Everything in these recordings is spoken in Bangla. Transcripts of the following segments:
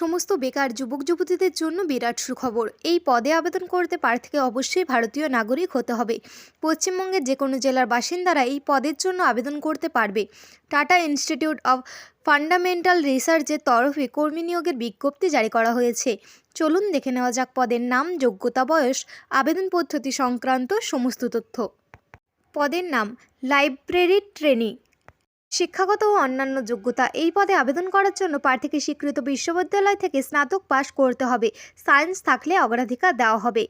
সমস্ত বেকার যুবক যুবতীদের জন্য বিরাট সুখবর। এই পদে আবেদন করতে প্রার্থীকে অবশ্যই ভারতীয় নাগরিক হতে হবে। পশ্চিমবঙ্গের যে কোনো জেলার বাসিন্দারা এই পদের জন্য আবেদন করতে পারবে। টাটা ইনস্টিটিউট অব ফান্ডামেন্টাল রিসার্চের তরফে কর্মী নিয়োগের বিজ্ঞপ্তি জারি করা হয়েছে। চলুন দেখে নেওয়া যাক পদের নাম, যোগ্যতা, বয়স, আবেদন পদ্ধতি সংক্রান্ত সমস্ত তথ্য। পদের নাম, লাইব্রেরি ট্রেনি। শিক্ষাগত ও অন্যান্য যোগ্যতা এই পদে আবেদন করার জন্য প্রার্থীকে স্বীকৃত বিশ্ববিদ্যালয় থেকে স্নাতক পাশ করতে হবে। সায়েন্স থাকলে অগ্রাধিকার দেওয়া হবে।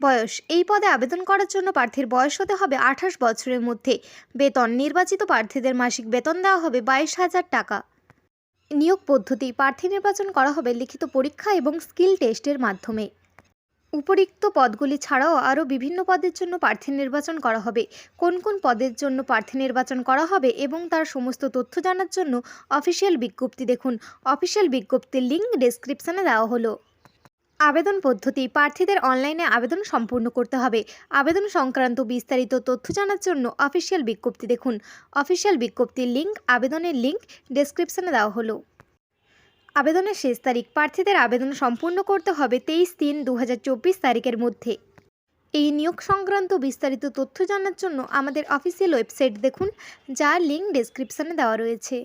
বয়স, এই পদে আবেদন করার জন্য প্রার্থীর বয়স হতে হবে আঠাশ বছরের মধ্যে। বেতন, নির্বাচিত প্রার্থীদের মাসিক বেতন দেওয়া হবে বাইশ হাজার টাকা। নিয়োগ পদ্ধতি, প্রার্থী নির্বাচন করা হবে লিখিত পরীক্ষা এবং স্কিল টেস্টের মাধ্যমে। উপরিক্ত পদগুলি ছাড়াও আরও বিভিন্ন পদের জন্য প্রার্থী নির্বাচন করা হবে। কোন কোন পদের জন্য প্রার্থী নির্বাচন করা হবে এবং তার সমস্ত তথ্য জানার জন্য অফিসিয়াল বিজ্ঞপ্তি দেখুন। অফিসিয়াল বিজ্ঞপ্তির লিঙ্ক ডেসক্রিপশনে দেওয়া হলো। আবেদন পদ্ধতি, প্রার্থীদের অনলাইনে আবেদন সম্পূর্ণ করতে হবে। আবেদন সংক্রান্ত বিস্তারিত তথ্য জানার জন্য অফিসিয়াল বিজ্ঞপ্তি দেখুন। অফিসিয়াল বিজ্ঞপ্তির লিঙ্ক, আবেদনের লিঙ্ক ডেসক্রিপশনে দেওয়া হলো। আবেদনের শেষ তারিখ প্রার্থীদের আবেদন সম্পূর্ণ করতে হবে তেইশ তিন দু তারিখের মধ্যে। এই নিয়োগ সংক্রান্ত বিস্তারিত তথ্য জানার জন্য আমাদের অফিসিয়াল ওয়েবসাইট দেখুন, যার লিঙ্ক ডেসক্রিপশানে দেওয়া রয়েছে।